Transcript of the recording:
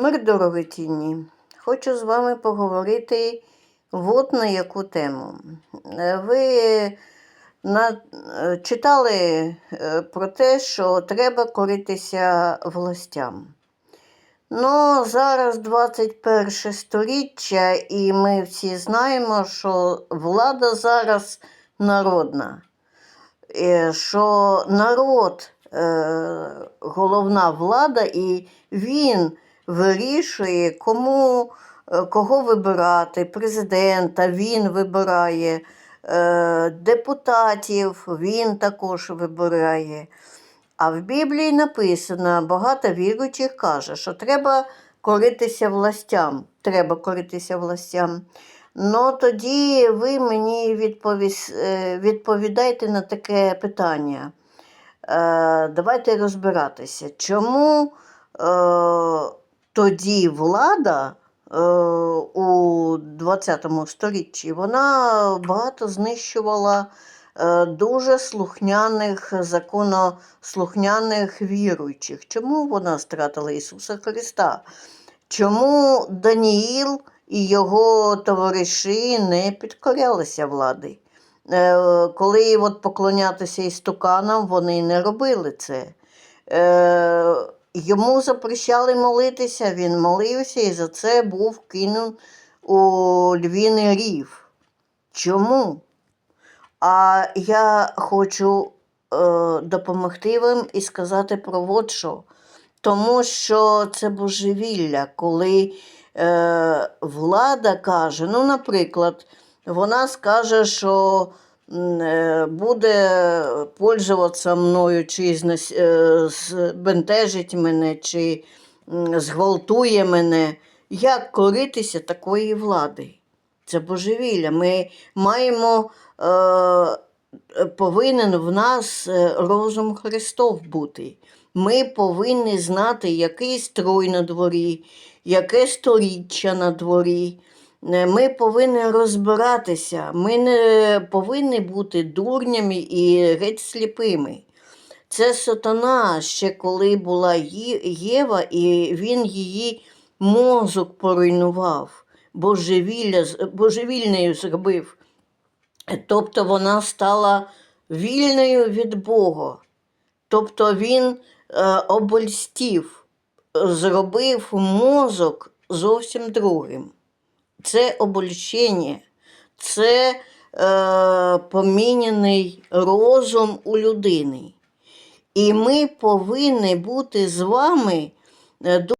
Мир дорогоцінні. Хочу з вами поговорити от на яку тему. Е, Ви на... е, читали е, про те, що треба коритися властям. Ну, зараз 21 сторіччя, і ми всі знаємо, що влада зараз народна. Що народ головна влада, і він вирішує, кому, е, кого вибирати. Президента він вибирає, е, депутатів він також вибирає. А в Біблії написано, багато віруючих каже, що треба коритися властям. Треба коритися властям. Ну тоді ви мені е, відповідайте на таке питання. Давайте розбиратися, чому тоді влада е, у 20 сторіччі вона багато знищувала е, дуже слухняних, законослухняних віруючих. Чому вона стратила Ісуса Христа? Чому Даніїл і його товариші не підкорялися влади? Е, коли от поклонятися істуканам, вони не робили це. Йому запрещали молитися, він молився і за це був кинув у львіний рів. Чому? А я хочу е, допомогти вам і сказати про от що. Тому що це божевілля, коли е, влада каже, ну, наприклад, вона скаже, що буде пользуватися мною, чи е, збентежить мене, чи зґвалтує мене. Як коритися такої влади? Це божевілля. Ми маємо, е, повинен в нас е, розум Христов бути. Ми повинні знати, який строй на дворі, яке сторіччя на дворі. Е, Ми повинні розбиратися. Ми не повинні бути дурнями і геть сліпими. Це сатана ще коли була Єва, і він її мозок поруйнував, божевілля, божевільною зробив. Тобто вона стала вільною від Бога. Тобто він е, обольстів, зробив мозок зовсім другим. Це обольщення, це е, помінений розум у людини. І ми повинні бути з вами е,